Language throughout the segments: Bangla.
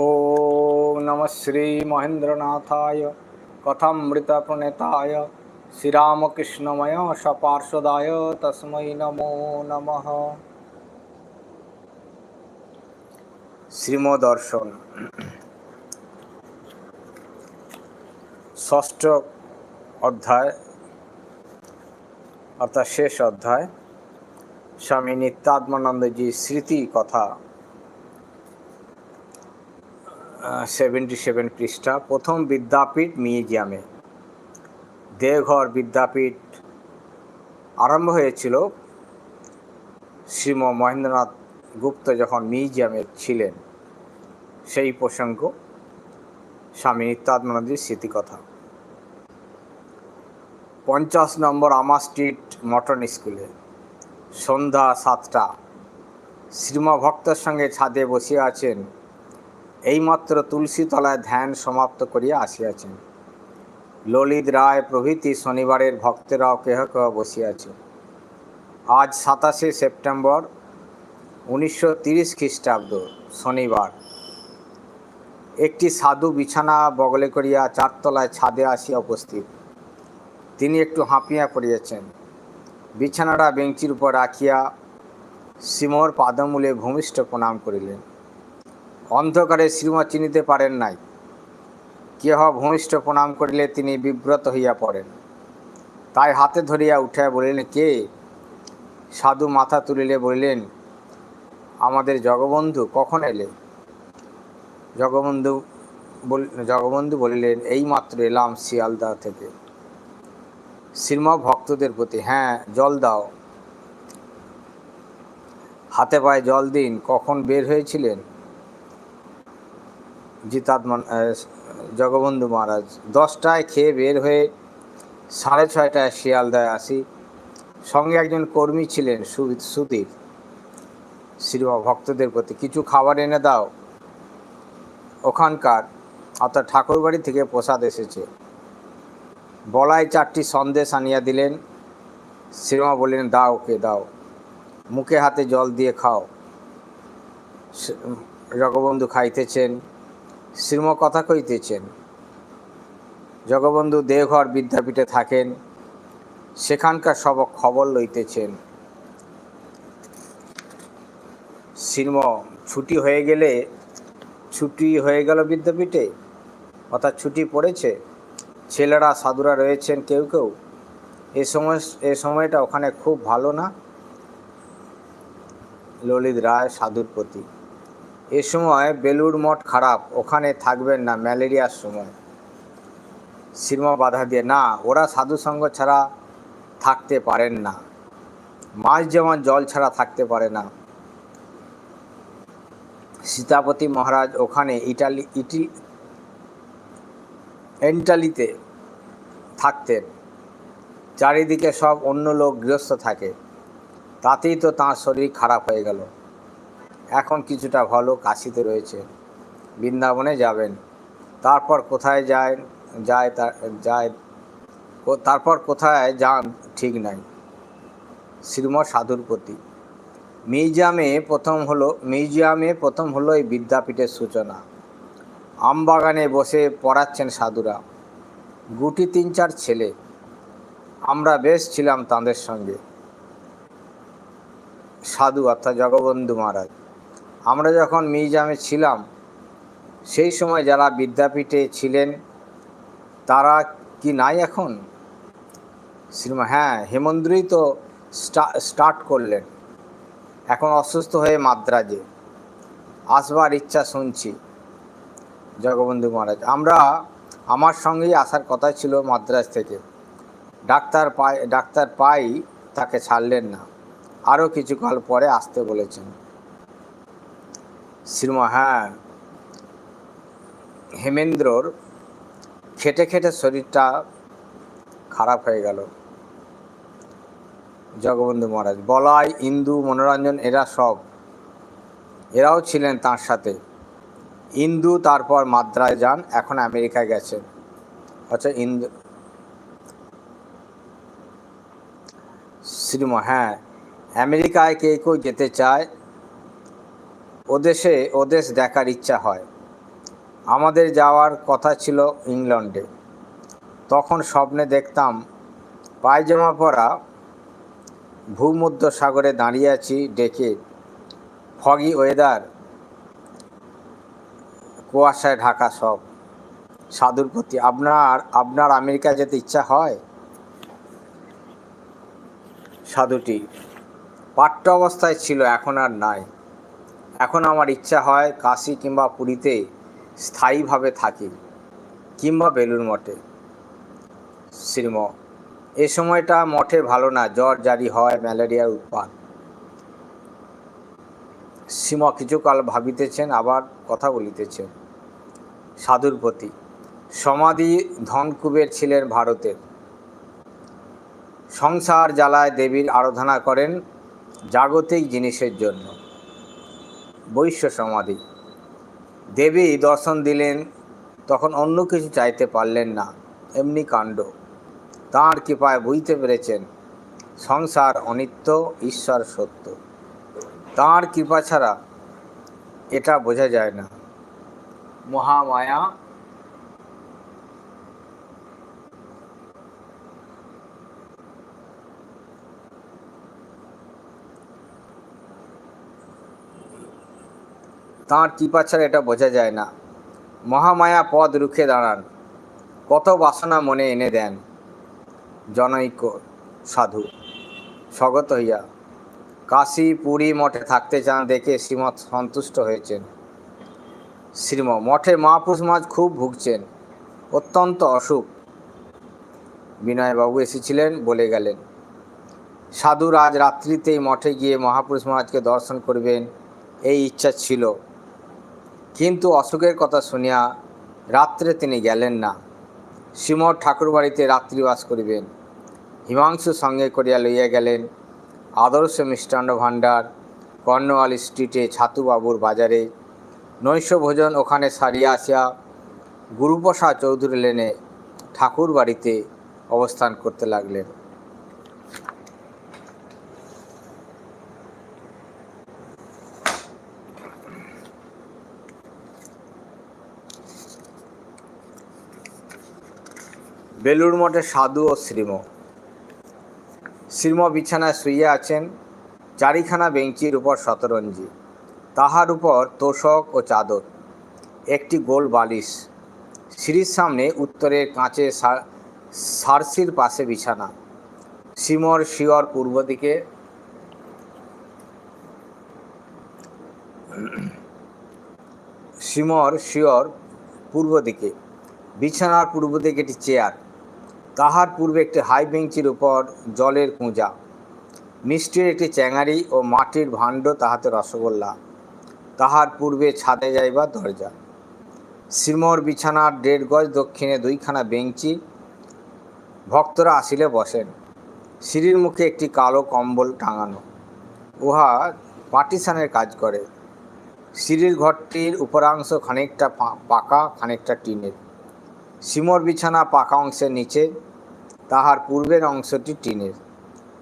ॐ नमः श्रीमहेन्द्रनाथाय कथामृतप्रणेताय श्रीरामकृष्णमय सपार्षदाय तस्मै नमो नमः শ্রীমদর্শন ষষ্ঠ অধ্যায় অর্থাৎ শেষ অধ্যায় স্বামী নিত্যাত্মানন্দজি স্মৃতি কথা সেভেন্টি সেভেন পৃষ্ঠা, প্রথম বিদ্যাপীঠ মিউজিয়ামে। দেওঘর বিদ্যাপীঠ আরম্ভ হয়েছিল শ্রীম মহেন্দ্রনাথ গুপ্ত যখন মিউজিয়ামে ছিলেন, সেই প্রসঙ্গ স্বামী নিত্যাত্মানন্দের স্মৃতিকথা। পঞ্চাশ নম্বর আমা স্ট্রিট মটন স্কুলে। সন্ধ্যা সাতটা। শ্রীমা ভক্তের সঙ্গে ছাদে বসিয়া আছেন। এইমাত্র তুলসী তলায় ধ্যান সমাপ্ত করিয়া আসিয়াছেন। ললিত রায় প্রভৃতি শনিবারের ভক্তেরাও কেহ কেহ বসিয়াছে। আজ সাতাশে সেপ্টেম্বর উনিশশো তিরিশ খ্রিস্টাব্দ, শনিবার। একটি সাধু বিছানা বগলে করিয়া চারতলায় ছাদে আসিয়া উপস্থিত। তিনি একটু হাঁপিয়া পড়িয়াছেন। বিছানাটা বেঞ্চির উপর রাখিয়া শ্রীমর পাদমূলে ভূমিষ্ঠ প্রণাম করিলেন। অন্ধকারে শ্রীমা চিনিতে পারেন নাই। কেহ ভূমিষ্ঠ প্রণাম করিলে তিনি বিব্রত হইয়া পড়েন। তাই হাতে ধরিয়া উঠিয়া বলিলেন, কে? সাধু মাথা তুলিলে বলিলেন, আমাদের জগবন্ধু কখন এলে? জগবন্ধু জগবন্ধু বলিলেন, এই মাত্র এলাম শিয়ালদা থেকে। শ্রীমা ভক্তদের প্রতি হ্যাঁ জল দাও। হাতে পায়ে জল দিন, কখন বের হয়েছিলেন? জিতাত্মন জগবন্ধু মহারাজ, দশটায় খেয়ে বের হয়ে সাড়ে ছয়টায় শিয়ালদায় আসি। সঙ্গে একজন কর্মী ছিলেন সুধীর শ্রীমা ভক্তদের প্রতি, কিছু খাবার এনে দাও। ওখানকার অর্থাৎ ঠাকুরবাড়ি থেকে প্রসাদ এসেছে। বলাই চারটি সন্দেশ আনিয়া দিলেন। শ্রীমা বললেন, দাও ওকে, দাও। মুখে হাতে জল দিয়ে খাও। জগবন্ধু খাইতেছেন, শ্রীম কথা কইতেছেন। জগবন্ধু দেওঘর বিদ্যাপীঠে থাকেন, সেখানকার সব খবর লইতেছেন। শ্রীম, ছুটি হয়ে গেলে, ছুটি হয়ে গেল বিদ্যাপীঠে? অর্থাৎ ছুটি পড়েছে? ছেলেরা সাধুরা রয়েছেন কেউ কেউ, এ সময়, এ সময়টা ওখানে খুব ভালো না? ললিত রায় সাধুর প্রতি। এ সময় বেলুড় মঠ খারাপ, ওখানে থাকবেন না, ম্যালেরিয়ার সময়। শ্রীমা বাধা দিয়ে, না, ওরা সাধু সঙ্গ ছাড়া থাকতে পারেন না। মাছ যেমন জল ছাড়া থাকতে পারে না। সীতাপতি মহারাজ ওখানে ইটালি, ইটি, এন্টালিতে থাকতেন। চারিদিকে সব অন্য লোক গৃহস্থ থাকে। তাতেই তো তাঁর শরীর খারাপ হয়ে গেল। এখন কিছুটা ভালো কাশিতে রয়েছে। বৃন্দাবনে যাবেন। তারপর কোথায় যায় যায় যায় তারপর কোথায় যান ঠিক নাই। শ্রীম সাধুর প্রতি। মিউজিয়ামে প্রথম হলো, মিউজিয়ামে প্রথম হলো এই বিদ্যাপীঠের সূচনা। আমবাগানে বসে পড়াচ্ছেন সাধুরা। গুটি তিন চার ছেলে। আমরা বেশ ছিলাম তাদের সঙ্গে। সাধু অর্থাৎ জগবন্ধু মহারাজ। আমরা যখন মিউজিয়ামে ছিলাম, সেই সময় যারা বিদ্যাপীঠে ছিলেন, তারা কি নাই এখন? শ্রীমা হ্যাঁ হেমন্দ্রই তো স্টার্ট করলেন। এখন অসুস্থ হয়ে মাদ্রাজে। আসবার ইচ্ছা শুনছি, জগবন্ধু মহারাজ। আমরা আমার সঙ্গেই আসার কথা ছিল মাদ্রাজ থেকে। ডাক্তার পাই ডাক্তার পাই তাকে ছাড়লেন না। আরও কিছুকাল পরে আসতে বলেছেন। শ্রীমা হ্যাঁ হেমেন্দ্রর খেটে খেটে শরীরটা খারাপ হয়ে গেল। জগবন্ধু মহারাজ, বলাই, ইন্দু, মনোরঞ্জন, এরা সব। এরাও ছিলেন তার সাথে। ইন্দু, তারপর মাদ্রায় যান, এখন আমেরিকায় গেছেন। আচ্ছা ইন্দু শ্রীমা হ্যাঁ। আমেরিকায় কে কেউ যেতে চায়? ওদেশে, ওদেশ দেখার ইচ্ছা হয়। আমাদের যাওয়ার কথা ছিল ইংল্যান্ডে তখন স্বপ্নে দেখতাম, পায়জামা পরা ভূমধ্য সাগরে দাঁড়িয়ে আছি, ডেকে, ফগি ওয়েদার কুয়াশায় ঢাকা সব। সাধুর প্রতি আপনার আপনার আমেরিকা যেতে ইচ্ছা হয়? সাধুটি পাঠ্য অবস্থায় ছিল, এখন আর নাই। এখন আমার ইচ্ছা হয় কাশি কিংবা পুরীতে স্থায়ীভাবে থাকি, কিংবা বেলুর মঠে। শ্রীম, এ সময়টা মঠে ভালো না, জ্বর জারি হয়, ম্যালেরিয়ার উৎপাত। শ্রীম কিছুকাল ভাবিতেছেন, আবার কথা বলিতেছেন। সাধুর প্রতি। সমাধি ধনকুবের ছিলেন ভারতের সংসার জ্বালায় দেবীর আরাধনা করেন জাগতিক জিনিসের জন্য। বৈশ্য সমাধি। দেবী দর্শন দিলেন, তখন অন্য কিছু চাইতে পারলেন না, এমনি কাণ্ড। তাঁর কৃপায় বুঝতে পেরেছেন, সংসার অনিত্য, ঈশ্বর সত্য। তাঁর কৃপা ছাড়া এটা বোঝা যায় না। মহামায়া। তাঁর কৃপা ছাড়া এটা বোঝা যায় না। মহামায়া পদ রুখে দাঁড়ান। কত বাসনা মনে এনে দেন। জনৈক সাধু, স্বগত হইয়া। কাশী, পুরী মঠে থাকতে চান দেখে শ্রীমৎ সন্তুষ্ট হয়েছেন। শ্রীম, মঠে মহাপুরুষ মাঝ খুব ভুগছেন। অত্যন্ত অসুখ। বিনয়বাবু এসেছিলেন, বলে গেলেন, সাধু আজ রাত্রিতেই মঠে গিয়ে মহাপুরুষ মহারাজকে দর্শন করবেন, এই ইচ্ছা ছিল। কিন্তু অসুখের কথা শুনিয়া রাত্রে তিনি গেলেন না। শ্রীমঠ ঠাকুরবাড়িতে রাত্রিবাস করিবেন। হিমাংশু সঙ্গে করিয়া লইয়া গেলেন। আদর্শ মিষ্টান্ন ভাণ্ডার, কর্ণওয়ালি স্ট্রিটে ছাতুবাবুর বাজারে নৈশ ভোজন ওখানে সারিয়া আসিয়া গুরুপ্রসাদ চৌধুরী লেনে ঠাকুর বাড়িতে অবস্থান করতে লাগলেন। বেলুড় মঠে সাধু ও শ্রীম। শ্রীম বিছানায় শুইয়া আছেন, চারিখানা বেঞ্চির উপর শতরঞ্জি। তাহার উপর তোষক ও চাদর, একটি গোল বালিশ, সিঁড়ির সামনে উত্তরের কাঁচে সারসির পাশে বিছানা, সিমর শিওর পূর্ব দিকে। সিমর শিওর পূর্ব দিকে, বিছানার পূর্ব দিকে একটি চেয়ার, তাহার পূর্বে একটি হাই বেঞ্চির উপর জলের কুঁজা, মিষ্টির একটি চ্যাঙারি ও মাটির ভাণ্ড তাহাতে রসগোল্লা। তাহার পূর্বে ছাদে যাইবার দরজা। শ্রীমর বিছানার দেড় গজ দক্ষিণে দুইখানা বেঞ্চি ভক্তরা আসিলে বসেন। সিঁড়ির মুখে একটি কালো কম্বল টাঙানো। উহা পার্টিশানের কাজ করে। সিঁড়ির ঘরটির উপরাংশ খানিকটা পাকা, খানিকটা টিনের। সিমর বিছানা পাকা অংশের নিচে, তাহার পূর্বের অংশটি টিনের।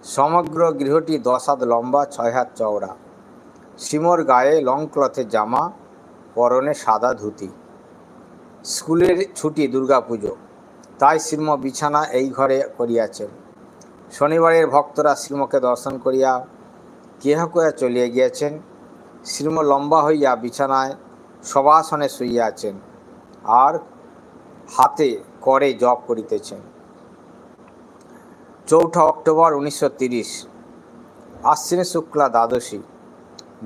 সমগ্র গৃহটি দশ হাত লম্বা, ছয় হাত চওড়া। সিমর গায়ে লং ক্লথের জামা, পরনে সাদা ধুতি। স্কুলের ছুটি, দুর্গাপুজো। তাই শ্রীম বিছানা এই ঘরে করিয়াছেন। শনিবারের ভক্তরা শ্রীমকে দর্শন করিয়া কেহ কয়া চলিয়া গিয়াছেন। শ্রীম লম্বা হইয়া বিছানায় সবাসনে শুইয়া আছেন আর হাতে করে জপ করিতেছেন। চৌঠা অক্টোবর উনিশশো তিরিশ। আশ্বিনী শুক্লা দ্বাদশী।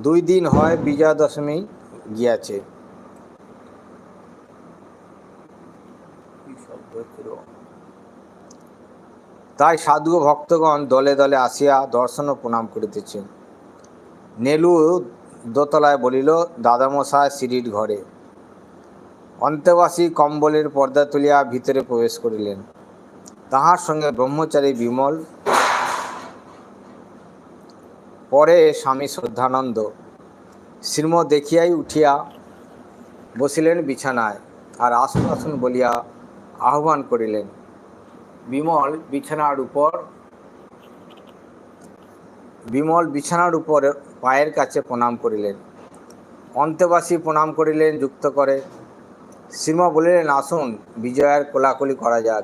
দুই দিন হয় বিজয়া দশমী গিয়াছে। তাই সাধু ভক্তগণ দলে দলে আসিয়া দর্শন ও প্রণাম করিতেছেন নেলু দোতলায় বলিল দাদামশায় সিঁড়ির ঘরে। অন্তেবাসী কম্বলের পর্দা তুলিয়া ভিতরে প্রবেশ করিলেন। তাহার সঙ্গে ব্রহ্মচারী বিমল পরে স্বামী শ্রদ্ধানন্দ শ্রীম দেখিয়াই উঠিয়া বসিলেন বিছানায় আর আসুন আসুন বলিয়া আহ্বান করিলেন, বিমল, বিছানার উপর, বিমল, বিছানার উপর পায়ের কাছে প্রণাম করিলেন। অন্তেবাসী প্রণাম করিলেন, যুক্ত করে, শ্রীমা বলিলেন, আসুন, বিজয়ার কোলাকুলি করা যাক।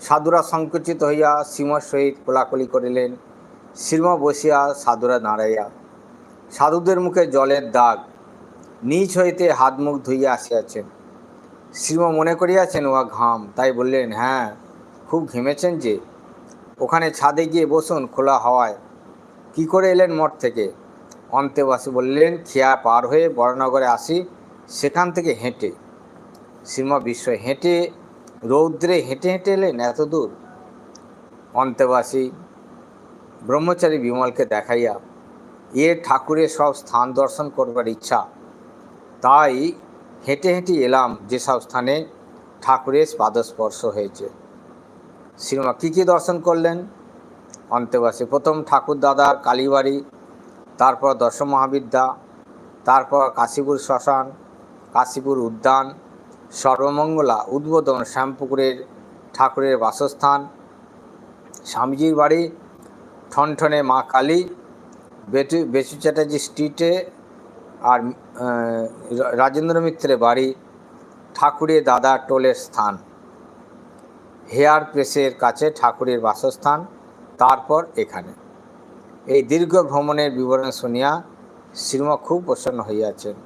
সাধুরা সংকুচিত হইয়া শ্রীমার সহিত কোলাকুলি করিলেন। শ্রীমা বসিয়া সাধুরা দাঁড়াইয়া সাধুদের মুখে জলের দাগ নিচ হইতে হাত মুখ ধুইয়া আসিয়াছেন। শ্রীমা মনে করিয়াছেন উহা ঘাম। তাই বললেন হ্যাঁ খুব ঘেমেছেন যে, ওখানে ছাদে গিয়ে বসুন, খোলা হাওয়ায়। কি করে এলেন মঠ থেকে? অন্তেবাসী বললেন, খেয়া পার হয়ে বড়নগরে আসি, সেখান থেকে হেঁটে। শ্রীমা বিস্ময়, হেঁটে, রৌদ্রে হেঁটে হেঁটে এলেন এত দূর? অন্তেবাসী ব্রহ্মচারী বিমলকে দেখাইয়া এ ঠাকুরের সব স্থান দর্শন করবার ইচ্ছা। তাই হেঁটে হেঁটে এলাম যেসব স্থানে ঠাকুরের পাদস্পর্শ হয়েছে। শ্রীমা কী কী দর্শন করলেন? অন্তেবাসী প্রথম ঠাকুর দাদার কালীবাড়ি, তারপর দশ মহাবিদ্যা তারপর কাশীপুর শ্মশান, কাশীপুর উদ্যান, সর্বমঙ্গলা, উদ্বোধন শ্যামপুকুরের ঠাকুরের বাসস্থান, স্বামীজির বাড়ি ঠনঠনে মা কালী, বেটু, বেচু চ্যাটার্জি স্ট্রিটে আর রাজেন্দ্র মিত্রের বাড়ি ঠাকুরে দাদা টোলের স্থান। হেয়ার প্রেসের কাছে ঠাকুরের বাসস্থান, তারপর এখানে। এই দীর্ঘ ভ্রমণের বিবরণ শুনিয়া শ্রীমা খুব প্রসন্ন হইয়াছেন।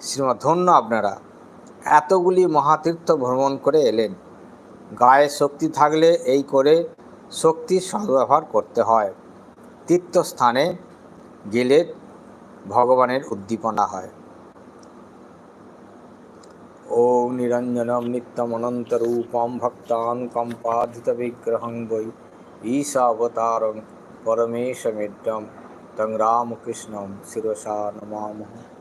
শ্রীমা, ধন্য আপনারা। এতগুলি মহাতীর্থ ভ্রমণ করে এলেন। গায়ে শক্তি থাকলে এই করে শক্তির সদ্ব্যবহার করতে হয়। তীর্থস্থানে গেলে ভগবানের উদ্দীপনা হয়। ওম নিরঞ্জনম নিত্যমনন্তরূপম ভক্তানুকম্পাধিতবিগ্রহং বৈ ঈশাবতারং পরমেশমিড্ডম তং রামকৃষ্ণম শিরসা নমামহ